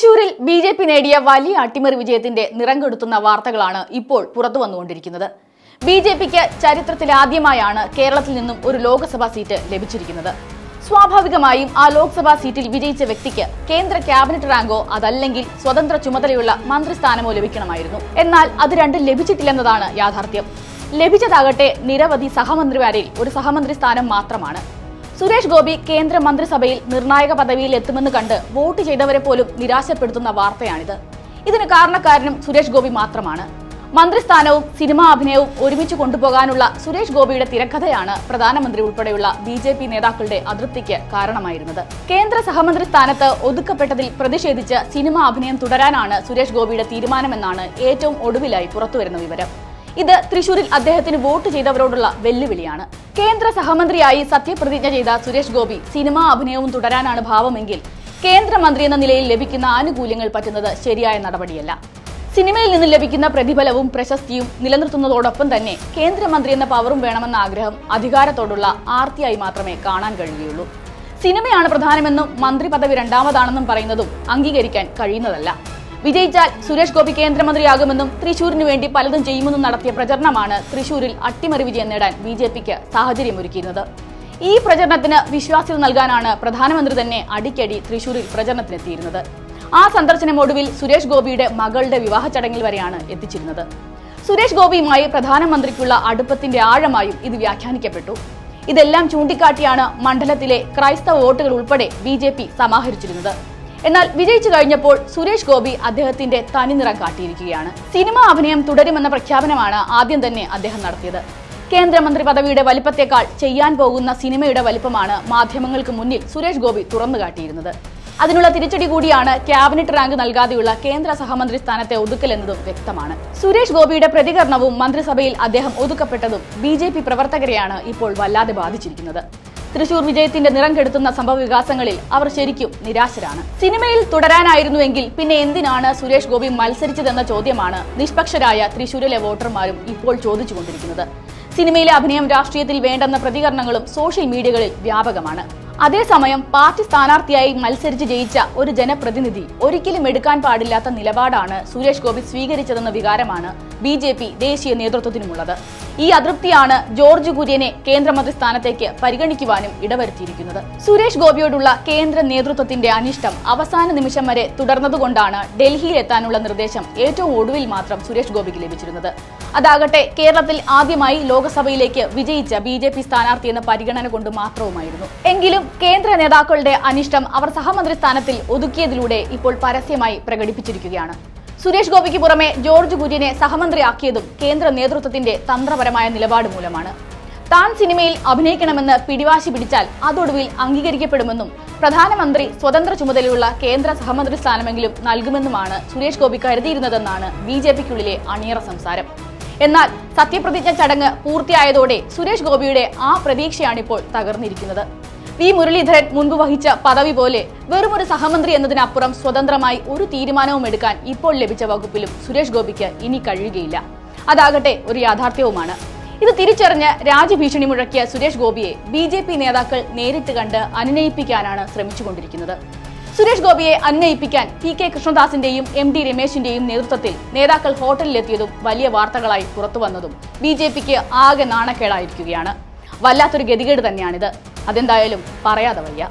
തൃശൂരിൽ B J P നേടിയ വലിയ അട്ടിമറി വിജയത്തിന്റെ നിറം കെടുത്തുന്ന വാർത്തകളാണ് ഇപ്പോൾ പുറത്തു വന്നുകൊണ്ടിരിക്കുന്നത്. ബി ജെ പിക്ക് ചരിത്രത്തിലാദ്യമായാണ് കേരളത്തിൽ നിന്നും ഒരു ലോക്സഭാ സീറ്റ് ലഭിച്ചിരിക്കുന്നത്. സ്വാഭാവികമായും ആ ലോക്സഭാ സീറ്റിൽ വിജയിച്ച വ്യക്തിക്ക് കേന്ദ്ര ക്യാബിനറ്റ് റാങ്കോ അതല്ലെങ്കിൽ സ്വതന്ത്ര ചുമതലയുള്ള മന്ത്രിസ്ഥാനമോ ലഭിക്കണമായിരുന്നു. എന്നാൽ അത് രണ്ടും ലഭിച്ചിട്ടില്ലെന്നതാണ് യാഥാർത്ഥ്യം. ലഭിച്ചതാകട്ടെ നിരവധി സഹമന്ത്രിമാരിൽ ഒരു സഹമന്ത്രി സ്ഥാനം മാത്രമാണ്. സുരേഷ് ഗോപി കേന്ദ്ര മന്ത്രിസഭയിൽ നിർണായക പദവിയിൽ എത്തുമെന്ന് കണ്ട് വോട്ട് ചെയ്തവരെ പോലും നിരാശപ്പെടുത്തുന്ന വാർത്തയാണിത്. ഇതിന് കാരണക്കാരനും സുരേഷ് ഗോപി മാത്രമാണ്. മന്ത്രിസ്ഥാനവും സിനിമാ അഭിനയവും ഒരുമിച്ച് കൊണ്ടുപോകാനുള്ള സുരേഷ് ഗോപിയുടെ തിരക്കഥയാണ് പ്രധാനമന്ത്രി ഉൾപ്പെടെയുള്ള ബി ജെ പി നേതാക്കളുടെ അതൃപ്തിക്ക് കാരണമായിരുന്നത്. കേന്ദ്ര സഹമന്ത്രി സ്ഥാനത്ത് ഒതുക്കപ്പെട്ടതിൽ പ്രതിഷേധിച്ച് സിനിമാ അഭിനയം തുടരാനാണ് സുരേഷ് ഗോപിയുടെ തീരുമാനമെന്നാണ് ഏറ്റവും ഒടുവിലായി പുറത്തുവരുന്ന വിവരം. ഇത് തൃശൂരിൽ അദ്ദേഹത്തിന് വോട്ട് ചെയ്തവരോടുള്ള വെല്ലുവിളിയാണ്. കേന്ദ്ര സഹമന്ത്രിയായി സത്യപ്രതിജ്ഞ ചെയ്ത സുരേഷ് ഗോപി സിനിമാ അഭിനയവും തുടരാനാണ് ഭാവമെങ്കിൽ കേന്ദ്രമന്ത്രി എന്ന നിലയിൽ ലഭിക്കുന്ന ആനുകൂല്യങ്ങൾ പറ്റുന്നത് ശരിയായ നടപടിയല്ല. സിനിമയിൽ നിന്ന് ലഭിക്കുന്ന പ്രതിഫലവും പ്രശസ്തിയും നിലനിർത്തുന്നതോടൊപ്പം തന്നെ കേന്ദ്രമന്ത്രി എന്ന പവറും വേണമെന്ന ആഗ്രഹം അധികാരത്തോടുള്ള ആർത്തിയായി മാത്രമേ കാണാൻ കഴിയുകയുള്ളൂ. സിനിമയാണ് പ്രധാനമെന്നും മന്ത്രി പദവി രണ്ടാമതാണെന്നും പറയുന്നതും അംഗീകരിക്കാൻ കഴിയുന്നതല്ല. വിജയിച്ചാൽ സുരേഷ് ഗോപി കേന്ദ്രമന്ത്രിയാകുമെന്നും തൃശൂരിന് വേണ്ടി പലതും ചെയ്യുമെന്നും നടത്തിയ പ്രചരണമാണ് തൃശൂരിൽ അട്ടിമറി വിജയം നേടാൻ ബി ജെ പിക്ക് സാഹചര്യമൊരുക്കിയിരുന്നത്. ഈ പ്രചരണത്തിന് വിശ്വാസ്യത നൽകാനാണ് പ്രധാനമന്ത്രി തന്നെ അടിക്കടി തൃശൂരിൽ പ്രചരണത്തിനെത്തിയിരുന്നത്. ആ സന്ദർശനം ഒടുവിൽ സുരേഷ് ഗോപിയുടെ മകളുടെ വിവാഹ ചടങ്ങിൽ വരെയാണ് എത്തിച്ചിരുന്നത്. സുരേഷ് ഗോപിയുമായി പ്രധാനമന്ത്രിക്കുള്ള അടുപ്പത്തിന്റെ ആഴമായും ഇത് വ്യാഖ്യാനിക്കപ്പെട്ടു. ഇതെല്ലാം ചൂണ്ടിക്കാട്ടിയാണ് മണ്ഡലത്തിലെ ക്രൈസ്തവ വോട്ടുകൾ ഉൾപ്പെടെ ബി സമാഹരിച്ചിരുന്നത്. എന്നാൽ വിജയിച്ചു കഴിഞ്ഞപ്പോൾ സുരേഷ് ഗോപി അദ്ദേഹത്തിന്റെ തനിനിറം കാട്ടിയിരിക്കുകയാണ്. സിനിമ അഭിനയം തുടരുമെന്ന പ്രഖ്യാപനമാണ് ആദ്യം തന്നെ അദ്ദേഹം നടത്തിയത്. കേന്ദ്രമന്ത്രി പദവിയുടെ വലിപ്പത്തേക്കാൾ ചെയ്യാൻ പോകുന്ന സിനിമയുടെ വലിപ്പമാണ് മാധ്യമങ്ങൾക്ക് മുന്നിൽ സുരേഷ് ഗോപി തുറന്നു കാട്ടിയിരുന്നത്. അതിനുള്ള തിരിച്ചടി കൂടിയാണ് ക്യാബിനറ്റ് റാങ്ക് നൽകാതെയുള്ള കേന്ദ്ര സഹമന്ത്രി സ്ഥാനത്തെ ഒതുക്കൽ എന്നതും വ്യക്തമാണ്. സുരേഷ് ഗോപിയുടെ പ്രതികരണവും മന്ത്രിസഭയിൽ അദ്ദേഹം ഒതുക്കപ്പെട്ടതും ബി പ്രവർത്തകരെയാണ് ഇപ്പോൾ വല്ലാതെ ബാധിച്ചിരിക്കുന്നത്. തൃശൂർ വിജയത്തിന്റെ നിറം കെടുത്തുന്ന സംഭവ വികാസങ്ങളിൽ അവർ ശരിക്കും നിരാശരാണ്. സിനിമയിൽ തുടരാനായിരുന്നുവെങ്കിൽ പിന്നെ എന്തിനാണ് സുരേഷ് ഗോപി മത്സരിച്ചതെന്ന ചോദ്യമാണ് നിഷ്പക്ഷരായ തൃശൂരിലെ വോട്ടർമാരും ഇപ്പോൾ ചോദിച്ചുകൊണ്ടിരിക്കുന്നത്. സിനിമയിലെ അഭിനയം രാഷ്ട്രീയത്തിൽ വേണ്ടെന്ന പ്രതികരണങ്ങളും സോഷ്യൽ മീഡിയകളിൽ വ്യാപകമാണ്. അതേസമയം പാർട്ടി സ്ഥാനാർത്ഥിയായി മത്സരിച്ച് ജയിച്ച ഒരു ജനപ്രതിനിധി ഒരിക്കലും എടുക്കാൻ പാടില്ലാത്ത നിലപാടാണ് സുരേഷ് ഗോപി സ്വീകരിച്ചതെന്ന വികാരമാണ് ബി ദേശീയ നേതൃത്വത്തിനുമുള്ളത്. ഈ അതൃപ്തിയാണ് ജോർജ് കുര്യനെ കേന്ദ്രമന്ത്രി സ്ഥാനത്തേക്ക് പരിഗണിക്കുവാനും ഇടവരുത്തിയിരിക്കുന്നത്. സുരേഷ് ഗോപിയോടുള്ള കേന്ദ്ര നേതൃത്വത്തിന്റെ അനിഷ്ടം അവസാന നിമിഷം വരെ തുടർന്നതുകൊണ്ടാണ് ഡൽഹിയിൽ എത്താനുള്ള നിർദ്ദേശം ഏറ്റവും ഒടുവിൽ മാത്രം സുരേഷ് ഗോപിക്ക് ലഭിച്ചിരുന്നത്. അതാകട്ടെ കേരളത്തിൽ ആദ്യമായി ലോക്സഭയിലേക്ക് വിജയിച്ച ബി ജെ പി സ്ഥാനാർത്ഥി എന്ന പരിഗണന കൊണ്ട് മാത്രവുമായിരുന്നു. എങ്കിലും കേന്ദ്ര നേതാക്കളുടെ അനിഷ്ടം അവർ സഹമന്ത്രി സ്ഥാനത്തിൽ ഒതുക്കിയതിലൂടെ ഇപ്പോൾ പരസ്യമായി പ്രകടിപ്പിച്ചിരിക്കുകയാണ്. സുരേഷ് ഗോപിക്ക് പുറമെ ജോർജ് കുര്യനെ സഹമന്ത്രിയാക്കിയതും കേന്ദ്ര നേതൃത്വത്തിന്റെ തന്ത്രപരമായ നിലപാട് മൂലമാണ്. താൻ സിനിമയിൽ അഭിനയിക്കണമെന്ന് പിടിവാശി പിടിച്ചാൽ അതൊടുവിൽ അംഗീകരിക്കപ്പെടുമെന്നും പ്രധാനമന്ത്രി സ്വതന്ത്ര ചുമതലയുള്ള കേന്ദ്ര സഹമന്ത്രി സ്ഥാനമെങ്കിലും നൽകുമെന്നുമാണ് സുരേഷ് ഗോപി കരുതിയിരുന്നതെന്നാണ് ബി ജെ പിക്കുള്ളിലെ അണിയറ സംസാരം. എന്നാൽ സത്യപ്രതിജ്ഞ ചടങ്ങ് പൂർത്തിയായതോടെ സുരേഷ് ഗോപിയുടെ ആ പ്രതീക്ഷയാണിപ്പോൾ തകർന്നിരിക്കുന്നത്. വി മുരളീധരൻ മുൻപ് വഹിച്ച പദവി പോലെ വെറുമൊരു സഹമന്ത്രി എന്നതിനപ്പുറം സ്വതന്ത്രമായി ഒരു തീരുമാനവും എടുക്കാൻ ഇപ്പോൾ ലഭിച്ച വകുപ്പിലും സുരേഷ് ഗോപിക്ക് ഇനി കഴിയുകയില്ല. അതാകട്ടെ ഒരു യാഥാർത്ഥ്യവുമാണ്. ഇത് തിരിച്ചറിഞ്ഞ് രാജ്യഭീഷണി മുഴക്കിയ സുരേഷ് ഗോപിയെ ബി ജെ പി നേതാക്കൾ നേരിട്ട് കണ്ട് അനുനയിപ്പിക്കാനാണ് ശ്രമിച്ചുകൊണ്ടിരിക്കുന്നത്. സുരേഷ് ഗോപിയെ അനുനയിപ്പിക്കാൻ പി കെ കൃഷ്ണദാസിന്റെയും എം ഡി രമേശിന്റെയും നേതൃത്വത്തിൽ നേതാക്കൾ ഹോട്ടലിലെത്തിയതും വലിയ വാർത്തകളായി പുറത്തുവന്നതും ബി ജെ പിക്ക് ആകെ നാണക്കേടായിരിക്കുകയാണ്. വല്ലാത്തൊരു ഗതികേട് തന്നെയാണിത്. അതെന്തായാലും പറയാതെ വയ്യ.